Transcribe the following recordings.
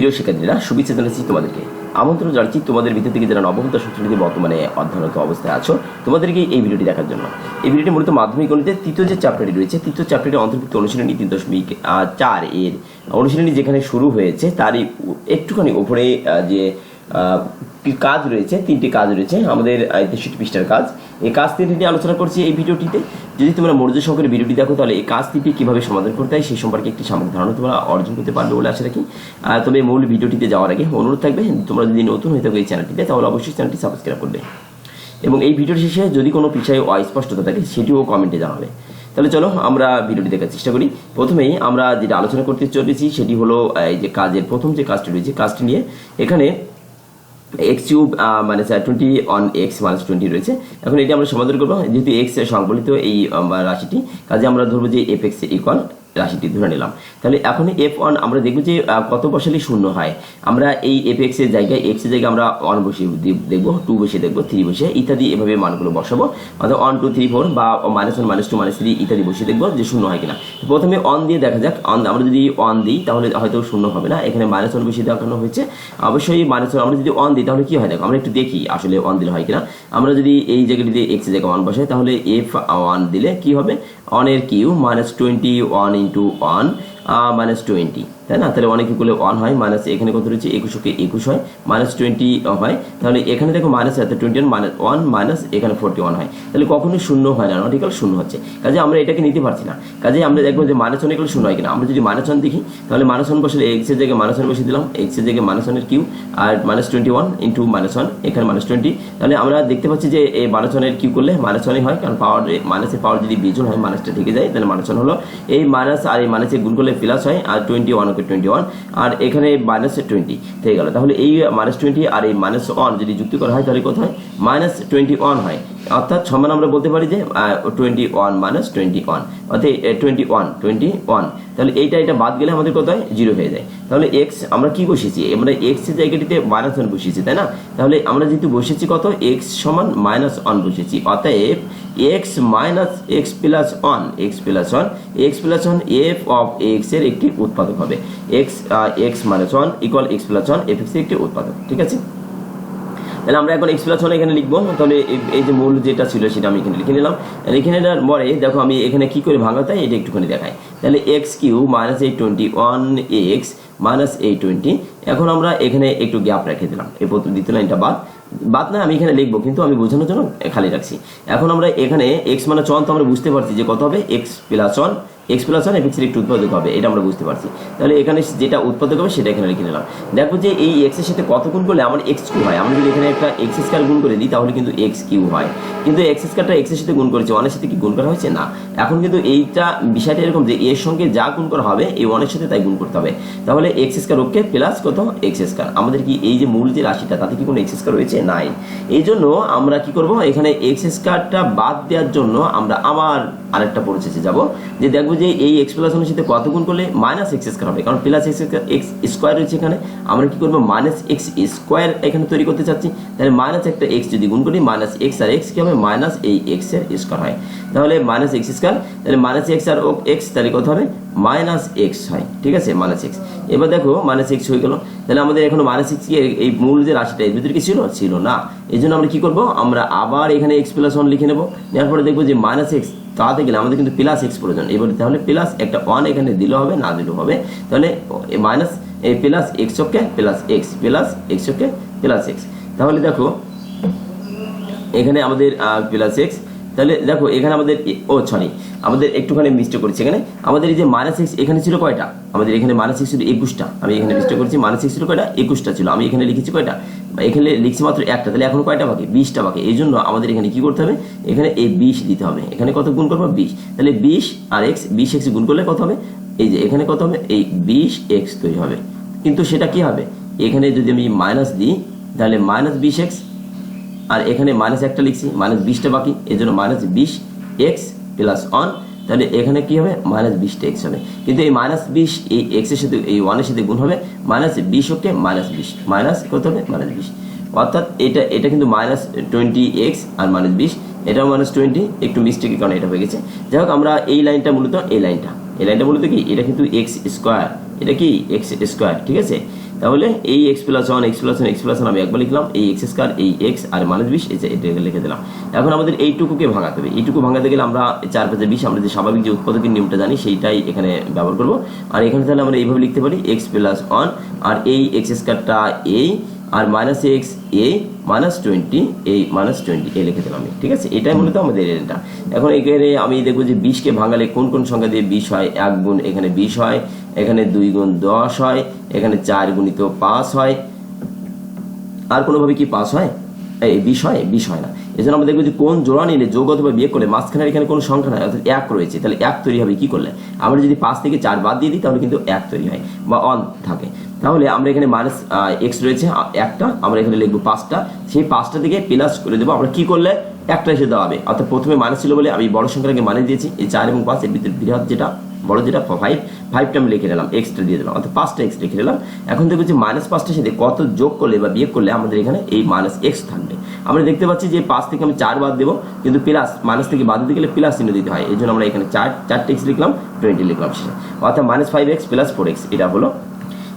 প্রিয় শিক্ষার্থীরা শুভেচ্ছা জানাচ্ছি তোমাদেরকে। আমন্ত্রণ জানাচ্ছি তোমাদের ভিতর থেকে যারা নবমতা দশম বর্তমানে অধ্যয়নরত অবস্থায় আছো, তোমাদেরকে এই ভিডিওটি দেখার জন্য। এই ভিডিওটি মূলত মাধ্যমিক গণিতের তৃতীয় যে চ্যাপ্টারটি রয়েছে, তৃতীয় চ্যাপ্টারটি অন্তর্ভুক্ত অনুশীলনী তিন দশমিক চার এর অনুশীলনী যেখানে শুরু হয়েছে, তারই একটুখানি ওপরে যে কাজ রয়েছে, তিনটি কাজ রয়েছে, আমাদের পৃষ্ঠার কাজ। এই কাজ তিনটি নিয়ে আলোচনা করছি এই ভিডিওটিতে। যদি তোমরা মনোযোগ সহকারে ভিডিওটি দেখো, তাহলে এই কাজ তিনটি কীভাবে সমাধান করতে হয়, সেই সম্পর্কে একটি সামগ্রিক ধারণা তোমরা অর্জন করতে পারবে বলে আশা রাখি। তবে মূল ভিডিওটিতে যাওয়ার আগে অনুরোধ থাকবে, তোমরা যদি নতুন হয়ে থাকো এই চ্যানেলটিতে, তাহলে অবশ্যই চ্যানেলটি সাবস্ক্রাইব করবে। এবং এই ভিডিওর শেষে যদি কোনো বিষয়ে অস্পষ্টতা থাকে, সেটিও কমেন্টে জানাবে। তাহলে চলো আমরা ভিডিওটি দেখার চেষ্টা করি। প্রথমেই আমরা যেটা আলোচনা করতে চলেছি, সেটি হলো, এই যে কাজের প্রথম যে কাজটি রয়েছে, কাজটি নিয়ে এখানে এক্স কিউব মানে twenty one x minus twenty রয়েছে। এখন এটি আমরা সমাধান করব। যেহেতু এক্স সংবলিত এই রাশিটি, কাজে আমরা ধরবো যে এফ এক্স ইকুয়াল রাশিটি ধরে নিলাম। তাহলে এখন এফ ওয়ান আমরা দেখব যে কত বসালে শূন্য হয়। আমরা এই এফ এক্সের জায়গায় এক্সের জায়গায় আমরা ওয়ান বসিয়ে দি- দেখব টু বসিয়ে দেখব থ্রি বসে ইত্যাদি এভাবে মানগুলো বসাবো। অর্থাৎ ওয়ান টু থ্রি ফোর বা minus one minus two minus three ইত্যাদি বসে দেখব যে শূন্য হয় কিনা। প্রথমে অন দিয়ে দেখা যাক অন আমরা যদি অন দিই, তাহলে হয়তো শূন্য হবে না। এখানে মাইনাস ওয়ান বসিয়ে দেখানো হয়েছে। অবশ্যই মাইনাস ওয়ান আমরা যদি অন দিই, তাহলে কি হয় দেখো, আমরা একটু দেখি আসলে অন দিলে হয় কিনা। আমরা যদি এই জায়গাটিতে এক্সের জায়গায় ওয়ান বসাই, তাহলে এফ ওয়ান দিলে কি হবে? অনের cube minus twenty one into one minus twenty তাই না? তাহলে অনেক করলে ওয়ান হয় মাইনাস এখানে কত রয়েছে? একুশকে একুশ হয় মাইনাস টোয়েন্টি হয়। তাহলে এখানে দেখো মাইনাস এত twenty one minus one minus এখানে ফোরটি ওয়ান হয়। তাহলে কখনোই শূন্য হয় না নট ইকাল শূন্য হচ্ছে। কাজে আমরা এটাকে নিতে পারছি না। কাজে আমরা দেখব যে মাইনাস ওয়ান শূন্য হয় কিনা। আমরা যদি মাইনাস ওয়ান দেখি, তাহলে মাইনাস ওয়ান বসলে এক্সের জায়গায় মাইনাস ওয়ান বসিয়ে দিলাম। এক্সের জায়গায় মাইনাস ওয়ানের কিউ আর minus twenty one into minus one এখানে মাইনাস টোয়েন্টি তাহলে আমরা দেখতে পাচ্ছি যে এই মাইনাস ওয়ানের কিউ করলে মাইনাস ওয়ানই হয়, কারণ পাওয়ার মাইনাসের পাওয়ার যদি বিজুল হয় মাইনাসটা থেকে যায়, তাহলে মাইনাস ওয়ান হলো। এই মাইনাস আর এই মাইনাসে গুণ করলে প্লাস হয়, আর twenty one okay twenty one আর এখানে মাইনাস টোয়েন্টি থেকে গেল। তাহলে এই মাইনাস টোয়েন্টি আর এই মাইনাস ওয়ান যদি যুক্তি করা হয় তাহলে কোথায়? মাইনাস টোয়েন্টি ওয়ান হয়। অর্থাৎ সমান আমরা বলতে পারি যে twenty one minus twenty one অর্থাৎ টোয়েন্টি ওয়ান টোয়েন্টি ওয়ান তাহলে এইটা এটা বাদ গেলে আমাদের কত হয় জিরো হয়ে যায়। তাহলে এক্স আমরা কি বসেছি আমরা এক্সের জায়গাটিতে মাইনাস ওয়ান বসিয়েছি, তাই না? তাহলে আমরা যেহেতু বসেছি কত? এক্স সমান মাইনাস ওয়ান বসেছি অতএব x minus x plus one x plus one x plus one f of এক্সের একটি উৎপাদক হবে। X x minus one equal x plus one f x একটি উৎপাদক, ঠিক আছে? তাহলে আমরা এখন এক্স প্লাস ওয়ান এখানে লিখব। তাহলে এই- যে মূল যেটা ছিল সেটা আমি এখানে লিখে নিলাম। লিখে নেওয়ার পরে দেখো আমি এখানে কি করে ভাঙাতে এটা একটুখানি দেখাই। তাহলে এক্স কিউ মাইনাস এই টোয়েন্টি ওয়ান এক্স মাইনাস এই টোয়েন্টি এখন আমরা এখানে একটু গ্যাপ রেখে দিলাম। এই প্রথম দ্বিতীয় লাইনটা বাদ। বাদ না, আমি এখানে লিখব, কিন্তু আমি বোঝানোর জন্য খালি রাখছি। এখন আমরা এখানে এক্স মানে ওয়ান তো আমরা বুঝতে পারছি যে কত হবে? X plus one x plus one একটু উৎপাদক হবে, এটা আমরা বুঝতে পারছি। তাহলে এখানে যেটা উৎপাদক হবে সেটা এখানে লিখে নিলাম। দেখো যে এই এক্সের সাথে কত গুণ করলে আমার এক্স কিউ হয়? আমরা যদি এখানে একটা এক্স স্কোয়ার গুণ করে দিই, তাহলে কিন্তু এক্স কিউ হয়। কিন্তু এক্স স্কোয়ারটা এক্সের সাথে গুণ করেছে ওয়ানের সাথে কি গুণ করা হয়েছে? না। এখন কিন্তু এইটা বিষয়টা এরকম যে এর সঙ্গে যা গুণ করা হবে, এই ওয়ানের সাথে তাই গুণ করতে হবে। তাহলে এক্স স্কোয়ার ওকে প্লাস কত? এক্স স্কোয়ার আমাদের কি এই যে মূল যে রাশিটা, তাতে কি কোনো এক্স স্কোয়ার রয়েছে? নাই। এই জন্য আমরা কি করব? এখানে এক্স স্কোয়ারটা বাদ দেওয়ার জন্য আমরা আবার আরেকটা পরিচেছে যাব, যে দেখব যে এই এক্স প্লাস ওয়ানের সাথে কত গুণ করলে মাইনাস এক্স স্কোয়ার হবে? কারণ প্লাস এক্স এক্স স্কোয়ার রয়েছে এখানে, আমরা কি করব? মাইনাস এক্স স্কোয়ার এখানে তৈরি করতে চাচ্ছি, তাহলে মাইনাস একটা এক্স যদি গুণ করি মাইনাস এক্স আর এক্স কি হবে? মাইনাস এই এক্সের স্কোয়ার হয়। তাহলে মাইনাস এক্স স্কোয়ার তাহলে মাইনাস এক্স আর ও এক্স তাহলে কত হবে? মাইনাস এক্স হয়, ঠিক আছে? মাইনাস এক্স এবার দেখো মাইনাস এক্স হয়ে গেল। তাহলে আমাদের এখন মাইনাস এক্স এই মূল যে রাশিটা, এর ভিতরে কি ছিল? ছিল না। এই জন্য আমরা কি করব? আমরা আবার এখানে এক্স প্লাস ওয়ান লিখে নেব। নেওয়ার পরে দেখব যে মাইনাস এক্স তাতে গেলে আমাদের কিন্তু প্লাস এক্স প্রয়োজন। এবার তাহলে প্লাস একটা ওয়ান এখানে দিলে হবে, না দিলেও হবে। তাহলে মাইনাস এই plus x okay plus x plus x okay plus x তাহলে দেখো, এখানে আমাদের প্লাস এক্স তাহলে দেখো, এখানে আমাদের ও সরি আমাদের একটুখানি মিস্টেক করেছি। এখানে আমাদের এই যে মাইনাস এক্স এখানে ছিল কয়টা? আমাদের এখানে মাইনাস ছিল একুশটা। আমি এখানে মিস্টেক করেছি মাইনাস ছিল কয়টা? একুশটা ছিল। আমি এখানে লিখেছি কয়টা? এখানে লিখছি মাত্র একটা, তাহলে এখন কয়টা বাকি? বিশটা বাকি। এই জন্য আমাদের এখানে কি করতে হবে? এখানে এই বিশ দিতে হবে। এখানে কত গুণ করব? বিশ। তাহলে বিশ আর এক্স বিশ এক্স গুণ করলে কত হবে? এই যে এখানে কত হবে? এই বিশ এক্স তৈরি হবে। কিন্তু সেটা কি হবে? এখানে যদি আমি মাইনাস দিই, তাহলে মাইনাস বিশ এক্স আর এখানে মাইনাস একটা লিখছি মাইনাস বিশটা বাকি এই জন্য মাইনাস বিশ এক্স প্লাস ওয়ান তাহলে এখানে কি হবে? মাইনাস বিশটা এক্স হবে। কিন্তু এই মাইনাস বিশ, এই এক্সের সাথে, এই ওয়ানের সাথে গুণ হবে মাইনাস বিশ ওকে মাইনাস বিশ। মাইনাস কত হবে? মাইনাস বিশ। অর্থাৎ এটা এটা কিন্তু মাইনাস টোয়েন্টি এক্স আর মাইনাস বিশ, এটাও মাইনাস টোয়েন্টি একটু মিস্টেকের কারণে এটা হয়ে গেছে। যাই হোক, আমরা এই লাইনটা মূলত, এই লাইনটা এই লাইনটা মূলত কি? এটা কিন্তু এক্স স্কোয়ার এটা কি? এক্স স্কোয়ার ঠিক আছে? তাহলে এই x plus one x plus one x plus one আমি একবার লিখলাম, এই এক্স স্কোয়ার এই এক্স আর মাইনাস বিশ, এই যে এটা লিখে দিলাম। এখন আমাদের এইটুকুকে ভাঙাতে হবে। এইটুকু ভাঙাতে গেলে আমরা চার পাঁচে বিশ, আমরা যে স্বাভাবিক যে উৎপাদকের নিয়মটা জানি, সেইটাই এখানে ব্যবহার করব। আর এখানে তাহলে আমরা এইভাবে লিখতে পারি এক্স প্লাস ওয়ান আর এই এক্স স্কোয়ারটা এই আর মাইনাস এক্স এ মাইনাস টোয়েন্টি এই মাইনাস টোয়েন্টি এ লিখে দিলাম আমি, ঠিক আছে? এটাই মূলত আমাদের এটা এখন এখানে আমি দেখব যে বিশকে ভাঙালে কোন কোন সংখ্যা দিয়ে বিশ হয়? এক গুণ এখানে বিশ হয়, এখানে দুই গুণ দশ হয়, এখানে চার গুণিত পাঁচ হয়। আর কোনোভাবে কি পাস হয়? এই বিষ হয়? বিষ হয় না। এই জন্য আমরা দেখব যে কোন জোড়া নিলে যোগ অথবা বিয়োগ করলে মাঝখানে এখানে কোনো সংখ্যা নাই, অর্থাৎ এক রয়েছে। তাহলে এক তৈরি হবে, কি করলে? আমরা যদি পাঁচ থেকে চার বাদ দিয়ে দিই, তাহলে কিন্তু এক তৈরি হয় বা অন থাকে। তাহলে আমরা এখানে মাইনাস এক্স রয়েছে একটা, আমরা এখানে লিখব পাঁচটা। সেই পাঁচটা থেকে প্লাস করে দেবো। আমরা কি করলে একটা এসে হবে অর্থাৎ প্রথমে মাইনাস ছিল বলে আমি বড় সংখ্যাটাকে মানে দিয়েছি। এই চার এবং পাঁচ এর ভিতরে বৃহৎ যেটা, বড় যেটা ফাইভ ফাইভটা আমি লিখে নিলাম এক্সটা দিয়ে দিলাম। অর্থাৎ পাঁচটা এক্স লিখে নিলাম। এখন দেখব যে মাইনাস পাঁচটার সাথে কত যোগ করলে বা বিয়োগ করলে আমাদের এখানে এই মাইনাস এক্স থাকবে। আমরা দেখতে পাচ্ছি যে পাঁচ থেকে আমি চার বাদ দেবো, কিন্তু প্লাস মাইনাস থেকে বাদ দিতে গেলে প্লাস চিহ্ন দিতে হয়। এই জন্য আমরা এখানে চার, চারটে এক্স লিখলাম টোয়েন্টি লিখলাম শেষে। অর্থাৎ minus five x plus four x এটা হলো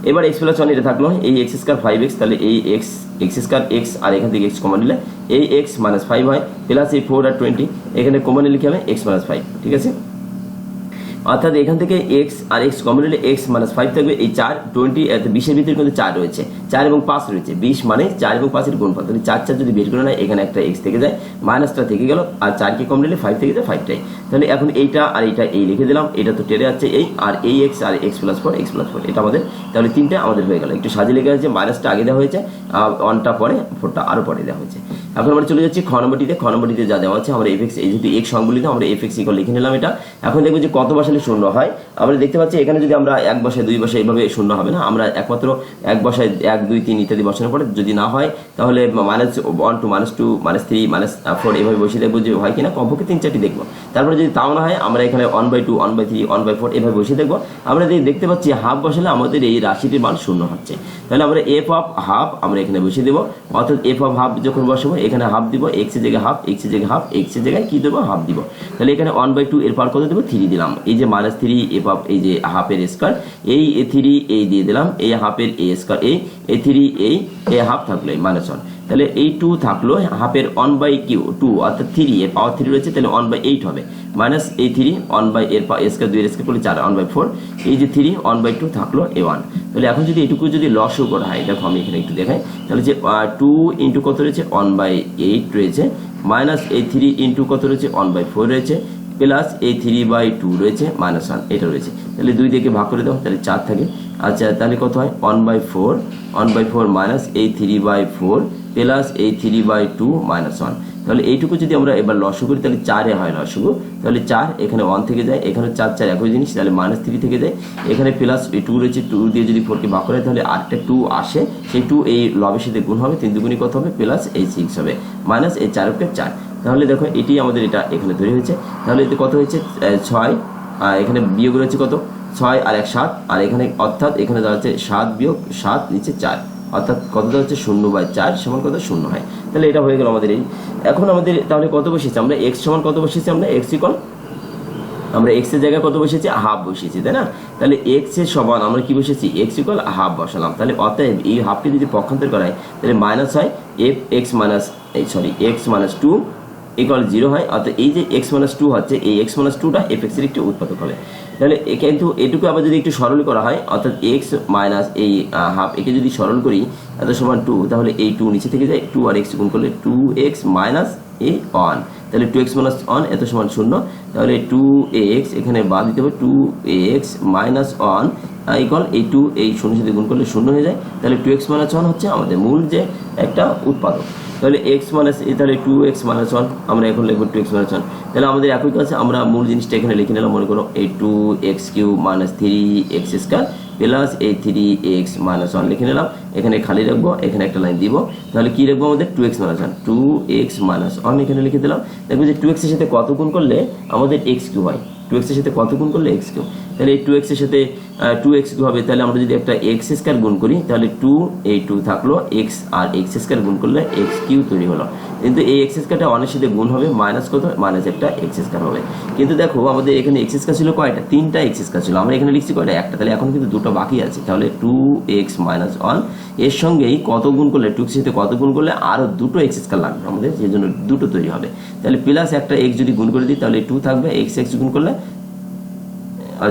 এবার এক্স প্লাস ওয়ান এটা থাকল, এই এক্স স্কোয়ার ফাইভ এক্স তাহলে এই এক্স এক্স স্কোয়ার এক্স আর এখান থেকে এক্স কমন নিলে এই এক্স মাইনাস ফাইভ হয় প্লাস এই ফোর আর টোয়েন্টি এখানে কমন নিলে লিখে হবে? এক্স মাইনাস ফাইভ ঠিক আছে? অর্থাৎ এখান থেকে এক্স আর এক্স কমন নিলে এক্স মাইনাস ফাইভ থাকবে। এই চার টোয়েন্টি বিশের ভিতরে কিন্তু চার রয়েছে। চার এবং পাঁচ রয়েছে। বিশ মানে চার এবং পাঁচের গুণফল। তাহলে চার চার যদি বের করে নেয়, এখানে একটা এক্স থেকে যায়। মাইনাসটা থেকে গেল, আর চারকে কম নিলে ফাইভ থেকে যায় ফাইভটাই তাহলে এখন এইটা আর এইটা এই লিখে দিলাম। এটা তো টেরে যাচ্ছে এই, আর এই এক্স আর x plus four x plus four এটা আমাদের, তাহলে তিনটা আমাদের হয়ে গেল। একটু সাজিয়ে লেগে আছে মাইনাসটা আগে দেওয়া হয়েছে, আর ওয়ানটা পরে ফোরটা আরও পরে দেওয়া হয়েছে। এখন আমরা চলে যাচ্ছি খ নম্বরটিতে। যা দেওয়া আছে, আমরা এফ এক্স এই যেহেতু এক সংবলিত, আমরা এফ এক্স ইকল লিখে নিলাম এটা। এখন দেখব যে কত বসালে শূন্য হয়। আমরা দেখতে পাচ্ছি এখানে যদি আমরা এক বসায় দুই বসায় এইভাবে শূন্য হবে না। আমরা একমাত্র এক বসায় এক, দুই, তিন ইত্যাদি বসানোর পরে যদি না হয়, তাহলে minus one two minus two minus three minus four এভাবে বসিয়ে দেখব যে হয় কিনা। কমপক্ষে তিন চারটি দেখব। তারপরে যদি তাও না হয়, আমরা এখানে one by two one by three one by four এভাবে বসিয়ে দেখব। আমরা যদি দেখতে পাচ্ছি হাফ বসালে আমাদের এই রাশিটির মান শূন্য হচ্ছে। তাহলে আমরা এফ অফ হাফ আমরা এখানে বসিয়ে দেবো। অর্থাৎ এফ অফ হাফ যখন বসাবো, এখানে হাফ দিব এক্সের জায়গায় হাফ এক্সের জায়গায় হাফ এক্সের জায়গায় কি দেবো? হাফ দিব। তাহলে এখানে ওয়ান বাই টু এর পার কত দেবো? থ্রি দিলাম। এই যে মাইনাস থ্রি এফ এই যে হাফের স্কোয়ার এই এ থ্রি এই দিয়ে দিলাম, এই হাফের এ স্কোয়ার এই এ থ্রি এই এ হাফ থাকল, এই মাইনাস ওয়ান তাহলে এই টু থাকল হাফের ওয়ান বাই কিউ টু অর্থাৎ থ্রি এর পাওয়ার থ্রি রয়েছে, তাহলে ওয়ান বাই এইট হবে। মাইনাস এই থ্রি ওয়ান বাই এর স্কোয়ার দুই স্কোয়ার করলে চার ওয়ান বাই ফোর এই যে থ্রি ওয়ান বাই টু থাকল এ ওয়ান তাহলে এখন যদি এটুকু যদি লসও করা হয়, দেখো আমি এখানে একটু দেখাই, তাহলে যে টু ইন্টু কত রয়েছে? ওয়ান বাই এইট রয়েছে। মাইনাস এই থ্রি ইন্টু কত রয়েছে? ওয়ান বাই ফোর রয়েছে। প্লাস এই থ্রি বাই টু রয়েছে মাইনাস ওয়ান এটা রয়েছে। তাহলে দুই দিকে ভাগ করে দাও, তাহলে চার থাকে। আচ্ছা তাহলে কত হয়? One by four one by four minus এই থ্রি বাই ফোর প্লাস এই three by two minus one তাহলে এইটুকু যদি আমরা এবার লসু করি, তাহলে চারে হয় লসগু। তাহলে চার এখানে ওয়ান থেকে যায়, এখানে চার চার একই জিনিস, তাহলে মাইনাস থ্রি থেকে যায়। এখানে প্লাস টু রয়েছে টু দিয়ে যদি ফোরকে ভাগ করে, তাহলে আটটা টু আসে। সেই টু এই লবের সাথে গুণ হবে, তিন দুগুণই কত হবে? প্লাস এই সিক্স হবে। মাইনাস এই চারকে চার। তাহলে দেখো এটি আমাদের এটা এখানে তৈরি হয়েছে। তাহলে এতে কত হয়েছে? ছয়। আর এখানে বিয়োগ রয়েছে কত? ছয় আর এক সাত। আর এখানে অর্থাৎ এখানে দাঁড়াচ্ছে সাত বিয়োগ সাত নিচে চার। অর্থাৎ কতটা হচ্ছে শূন্য বাই চার সমান কত? শূন্য হয়। তাহলে এটা হয়ে গেল আমাদের এই। এখন আমাদের তাহলে কত বসেছে আমরা এক্স সমান কত বসেছি আমরা এক্স ইকল আমরা এক্সের জায়গায় কত বসেছি হাফ বসিয়েছি, তাই না? তাহলে এক্সের সমান আমরা কি বসেছি এক্স ইকল হাফ বসালাম। তাহলে অতএব এই হাফকে যদি পক্ষান্তর করা হয়, তাহলে মাইনাস হয় এফ এক্স মাইনাস এই sorry X minus two equal zero হয়, অর্থাৎ এই যে এক্স মাইনাস টু হচ্ছে, এই এক্স মাইনাস টুটা এফ এক্সের একটি উৎপাদক হবে। তাহলে এ কিন্তু এটুকু আবার যদি একটু সরল করা হয়, অর্থাৎ এক্স মাইনাস এই হাফ একে যদি সরল করি, এত সমান টু তাহলে এই টু নিচে থেকে যায় টু আর এক্স গুণ করলে টু এক্স মাইনাস এই ওয়ান তাহলে টু এক্স মাইনাস ওয়ান এত সমান শূন্য, তাহলে টু এক্স এখানে বাদ দিতে হবে two X minus one equal এই টু এই শূন্য সাথে গুণ করলে শূন্য হয়ে যায়। তাহলে টু এক্স মাইনাস ওয়ান হচ্ছে আমাদের মূল যে একটা উৎপাদক। তাহলে এক্স মাইনাস তাহলে টু এক্স মাইনাস ওয়ান আমরা এখন লিখব টু এক্স মাইনাস ওয়ান তাহলে আমাদের একই কাছে আমরা মূল জিনিসটা এখানে লিখে নিলাম, মনে করো এই two X cube minus three X square plus এই থ্রি এক্স মাইনাস ওয়ান লিখে নিলাম। এখানে খালি রাখব, এখানে একটা লাইন দিব। তাহলে কি রাখব আমাদের? Two X minus one two X minus one এখানে লিখে দিলাম। দেখব যে টু এক্সের সাথে কত গুণ করলে আমাদের এক্স কিউ হয়? টু এক্সের সাথে কত গুণ করলে এক্স কিউ? তাহলে এই টু এক্সের সাথে টু এক্স হবে, তাহলে আমরা যদি একটা এক্স স্কোয়ার গুণ করি, তাহলে টু এই টু থাকল এক্স আর এক্স স্কোয়ার গুণ করলে এক্স কিউ তৈরি হলো। কিন্তু এই এক্স স্কোয়ারটা অনেক সাথে গুণ হবে মাইনাস কত? মাইনাস একটা এক্স স্কোয়ার হবে। কিন্তু দেখো, আমাদের এখানে এক্স স্কোয়ার ছিল কয়টা? তিনটা এক্স স্কোয়ার ছিল। আমরা এখানে লিখছি কয়টা? একটা। তাহলে এখন কিন্তু দুটো বাকি আছে। তাহলে টু এক্স মাইনাস ওয়ানের সঙ্গেই কত গুণ করলে টু সাথে কত গুণ করলে আরও দুটো এক্স স্কোয়ার লাগবে আমাদের, সেই জন্য দুটো তৈরি হবে। তাহলে প্লাস একটা এক্স যদি গুণ করে দিই, তাহলে টু থাকবে এক্স এক্স গুণ করলে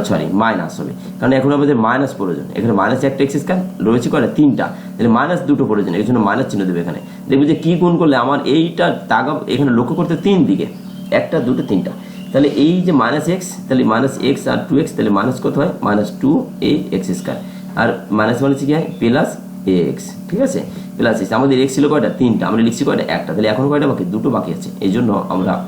সরি মাইনাস হবে। কারণ এখন আমাদের মাইনাস প্রয়োজন। এখানে মাইনাস একটা এক্স স্কোয়ার রয়েছে কয়টা তিনটা। তাহলে মাইনাস দুটো প্রয়োজন। এই জন্য মাইনাস চিহ্ন দেবে এখানে। দেখবে যে কী গুণ করলে আমার এইটা তাগা এখানে লক্ষ্য করতে তিন দিকে। একটা, দুটো, তিনটা। তাহলে এই যে মাইনাস এক্স তাহলে মাইনাস এক্স আর টু এক্স তাহলে মাইনাস কত হয়? মাইনাস টু এই এক্স স্কোয়ার আর মাইনাস মাইনাস কি হয়? প্লাস এ এক্স ঠিক আছে? প্লাস এক্স আমাদের এক্স ছিল কয়টা? তিনটা। আমরা লিখছি কয়টা? একটা। তাহলে এখন কয়টা বাকি? দুটো বাকি আছে। এই জন্য আমরা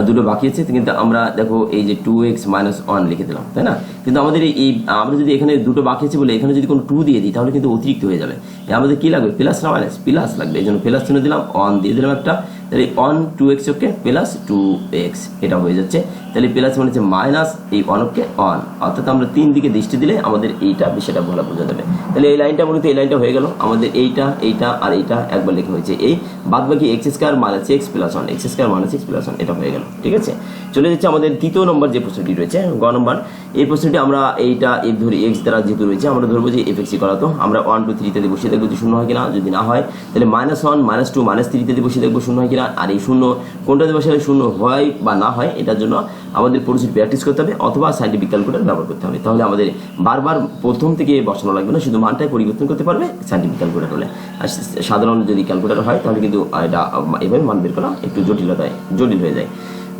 দুটো বাকি আছে, কিন্তু আমরা দেখো এই যে টু এক্স মাইনাস ওয়ান লিখে দিলাম, তাই না? কিন্তু আমাদের এই- আমরা যদি এখানে দুটো বাকি আছে বলে এখানে যদি কোনো টু দিয়ে দিই, তাহলে কিন্তু অতিরিক্ত হয়ে যাবে। আমাদের কি লাগবে? প্লাস না মাইনাস প্লাস লাগবে, এই জন্য প্লাস চিহ্ন দিলাম ওয়ান দিয়ে দিলাম একটা। তাহলে on two X okay plus two X এটা হয়ে যাচ্ছে। তাহলে প্লাস মানে হচ্ছে মাইনাস এই অনকে অন অর্থাৎ আমরা তিন দিকে দৃষ্টি দিলে আমাদের এইটা বিষয়টা ভালো বোঝা যাবে। তাহলে এই লাইনটা মূলত এই লাইনটা হয়ে গেল। আমাদের এইটা এইটা আর এইটা একবার লেখা হয়েছে এই। বাদ বাকি X square minus X plus one X square minus X plus one এটা হয়ে গেল। ঠিক আছে? চলে যাচ্ছে আমাদের দ্বিতীয় নম্বর যে প্রশ্নটি রয়েছে, গ নম্বর। এই প্রশ্নটি আমরা এইটা এফ ধরি এক্স দ্বারা যেহেতু রয়েছে, আমরা ধরবো যে এফ এক্সি করা তো। আমরা ওয়ান টু থ্রি ইত্যাদি বসিয়ে দেখব যে শূন্য হয় কিনা। যদি না হয়, তাহলে minus one minus two minus three ইত্যাদি বসিয়ে দেখব শূন্য হয় কিনা। আর এই শূন্য কোনটাতে বসালে শূন্য হয় বা না হয়, এটার জন্য আমাদের প্রচুর প্র্যাকটিস করতে হবে অথবা সাইন্টিফিক ক্যালকুলেটার ব্যবহার করতে হবে। তাহলে আমাদের বারবার প্রথম থেকে বসানো লাগবে না, শুধু মানটাই পরিবর্তন করতে পারবে সাইন্টিফিক ক্যালকুলেটার হলে। আর সাধারণ যদি ক্যালকুলেটার হয়, তাহলে কিন্তু এটা এভাবে মান বের করা একটু জটিলতায়, জটিল হয়ে যায়।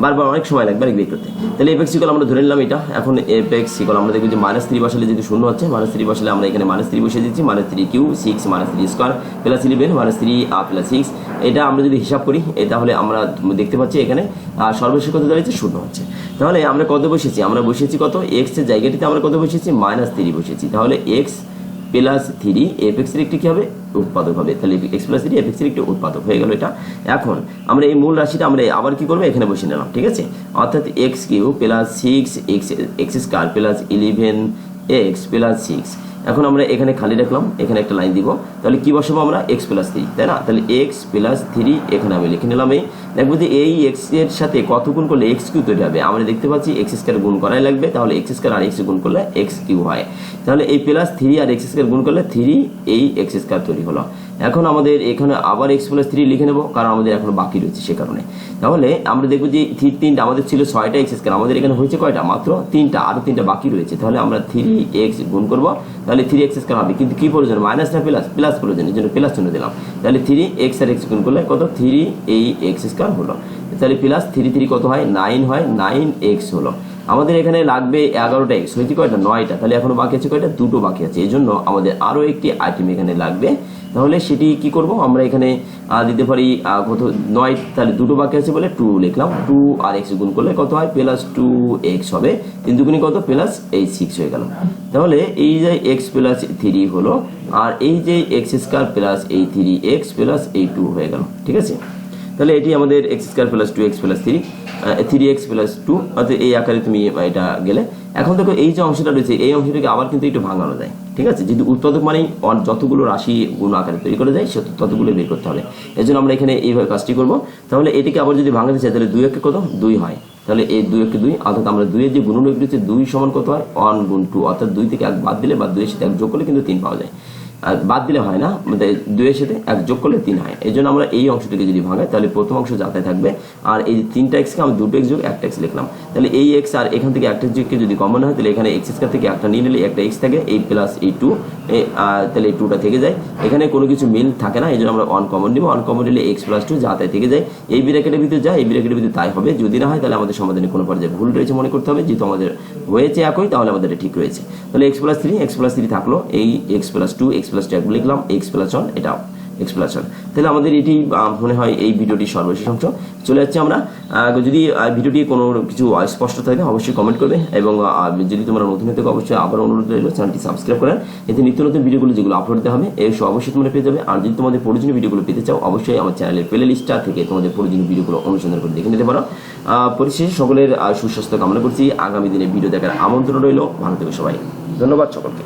বারবার অনেক সময় লাগবে অনেক করতে। তাহলে এফেক্স ইকল আমরা ধরে নিলাম এটা। এখন এফেক্স ইকল আমরা দেখব যে মাইনাস থ্রি বসালে যদি শূন্য হচ্ছে মাইনাস থ্রি বসালে আমরা এখানে মাইনাস থ্রি বসে দিচ্ছি minus three cube six minus three square plus eleven minus three আর প্লাস সিক্স এটা আমরা যদি হিসাব করি তাহলে আমরা দেখতে পাচ্ছি এখানে সর্বশেষ কত দাঁড়িয়েছে? শূন্য হচ্ছে। তাহলে আমরা কত বসেছি আমরা বসেছি কত? এক্সের জায়গাটিতে আমরা কত বসেছি মাইনাস থ্রি বসেছি তাহলে এক্স প্লাস থ্রি এফ এক্সের একটি কী হবে? উৎপাদক হবে। তাহলে এক্স প্লাস থ্রি এফ এক্সের একটি উৎপাদক হয়ে গেল এটা। এখন আমরা এই মূল রাশিটা আমরা আবার কি করব? এখানে বসে নিলাম, ঠিক আছে? অর্থাৎ X cube plus six X X square plus eleven X plus six এখন আমরা এখানে খালি রাখলাম, এখানে একটা লাইন দিব। তাহলে কি বসাবো আমরা? এক্স প্লাস থ্রি তাই না? তাহলে এক্স প্লাস থ্রি এখানে আমি লিখে নিলাম এই। দেখব যে এই এক্সের সাথে কত গুণ করলে এক্স কিউ তৈরি হবে? আমরা দেখতে পাচ্ছি এক্স স্কোয়ার গুণ করাই লাগবে, তাহলে এক্স স্কোয়ার আর এক্স গুণ করলে এক্স কিউ হয়। তাহলে এই প্লাস থ্রি আর এক্স স্কোয়ার গুণ করলে থ্রি এই এক্স স্কোয়ার তৈরি হলো। এখন আমাদের এখানে আবার এক্স প্লাস থ্রি লিখে নেব, কারণ আমাদের এখন বাকি রয়েছে সে কারণে। তাহলে আমরা দেখব যে থ্রি তিনটা আমাদের ছিল ছয়টা এক্স স্কোয়ার আমাদের এখানে হয়েছে কয়টা? মাত্র তিনটা আরও তিনটা বাকি রয়েছে। তাহলে আমরা থ্রি এক্স গুণ করব, তাহলে থ্রি এক্স স্কোয়ার হবে। কিন্তু কি প্রয়োজন? মাইনাস না প্লাস প্লাস প্রয়োজন, এই জন্য প্লাস চিহ্ন দিলাম। তাহলে থ্রি এক্স আর এক্স গুণ করলে কত? থ্রি এই এক্স স্কোয়ার হলো। তাহলে প্লাস থ্রি থ্রি কত হয়? নাইন হয় নাইন এক্স হলো। আমাদের এখানে লাগবে এগারোটা এক্স হয়েছে কয়টা? নয়টা। তাহলে এখনও বাকি আছে কয়টা? দুটো বাকি আছে। এই জন্য আমাদের আরও একটি আইটেম এখানে লাগবে। তাহলে সেটি কি করব? আমরা এখানে দিতে পারি কত, নয়, তাহলে দুটো বাকি আছে বলে টু লিখলাম। টু আর এক্স গুণ করলে কত হয়? প্লাস টু এক্স হবে। তিন দুগুণি কত? প্লাস এই সিক্স হয়ে গেল। তাহলে এই যে এক্স প্লাস থ্রি হলো, আর এই যে এক্স স্কোয়ার প্লাস এই থ্রি এক্স প্লাস এই টু হয়ে গেল। ঠিক আছে? তাহলে এটি আমাদের x square plus two x plus three three x plus two অর্থাৎ এই আকারে তুমি এটা গেলে। এখন দেখো এই যে অংশটা রয়েছে, এই অংশটাকে আবার কিন্তু একটু ভাঙানো যায়, ঠিক আছে? যদি উৎপাদক মানেই যতগুলো রাশি গুণ আকারে তৈরি করা যায়, সে ততগুলো বের করতে হবে। এই জন্য আমরা এখানে এইভাবে কাজটি করব। তাহলে এটিকে আবার যদি ভাঙাতে চাই, তাহলে দুই একে কত? দুই হয়। তাহলে এই দুই একে দুই, অর্থাৎ আমরা দুইয়ের যে গুণনীয় রয়েছে, দুই সমান কত হয়? ওয়ান গুণ টু অর্থাৎ দুই থেকে এক বাদ দিলে বা দুইয়ের সাথে এক যোগ করলে কিন্তু তিন পাওয়া যায়। আর বাদ দিলে হয় না মানে দুইয়ের সাথে এক যোগ করলে তিন হয়। এই জন্য আমরা এই অংশটিকে যদি ভাঙাই, তাহলে প্রথম অংশ যাতায় থাকবে। আর এই তিনটা এক্সকে আমি দুটো এক্স যোগ, একটা এক্স লিখলাম। তাহলে এই এক্স আর এখান থেকে একটা যোগকে যদি কমন হয়, তাহলে এখানে এক্স স্কোয়ার থেকে একটা নিয়ে নিলে একটা এক্স থাকে, এই প্লাস এই টু তাহলে এই টুটা থেকে যায়। এখানে কোনো কিছু মিল থাকে না এই জন্য আমরা অন কমন নিব। অন কমন নিলে এক্স প্লাস টু যা তাই থেকে যায়। এই ব্র্যাকেটের ভিতরে যায় এই ব্র্যাকেটের ভিতরে তাই হবে। যদি না হয়, তাহলে আমাদের সমাধানে কোনো পর্যায়ে ভুল রয়েছে মনে করতে হবে। যেহেতু আমাদের হয়েছে একই, তাহলে আমাদের এটা ঠিক রয়েছে। তাহলে X plus three X plus three থাকল। এই X plus two X plus two লিখলাম। এক্স প্লাস ওয়ান এটা এক্সপ্লাশন তাহলে আমাদের এটি মনে হয় এই ভিডিওটি সর্বশেষ অংশ চলে যাচ্ছে আমরা। যদি ভিডিওটি কোনো কিছু স্পষ্ট থাকে, অবশ্যই কমেন্ট করবে এবং যদি তোমরা নতুন হয়ে অবশ্যই আবার অনুরোধ রইল চ্যানেলটি সাবস্ক্রাইব করার এতে নিত্য নতুন ভিডিওগুলো যেগুলো আপলোড দিতে হবে এই অবশ্যই তোমরা পেয়ে যাবে। আর যদি তোমাদের প্রয়োজনীয় ভিডিওগুলো পেতে চাও, অবশ্যই আমার চ্যানেলের প্লে লিস্টটা থেকে তোমাদের প্রয়োজনীয় ভিডিওগুলো অনুসন্ধান করে দেখে নিতে পারো। পরিশেষে সকলের সুস্বাস্থ্য কামনা করছি। আগামী দিনে ভিডিও দেখার আমন্ত্রণ রইল। ভালো থেকো সবাই। ধন্যবাদ সকলকে।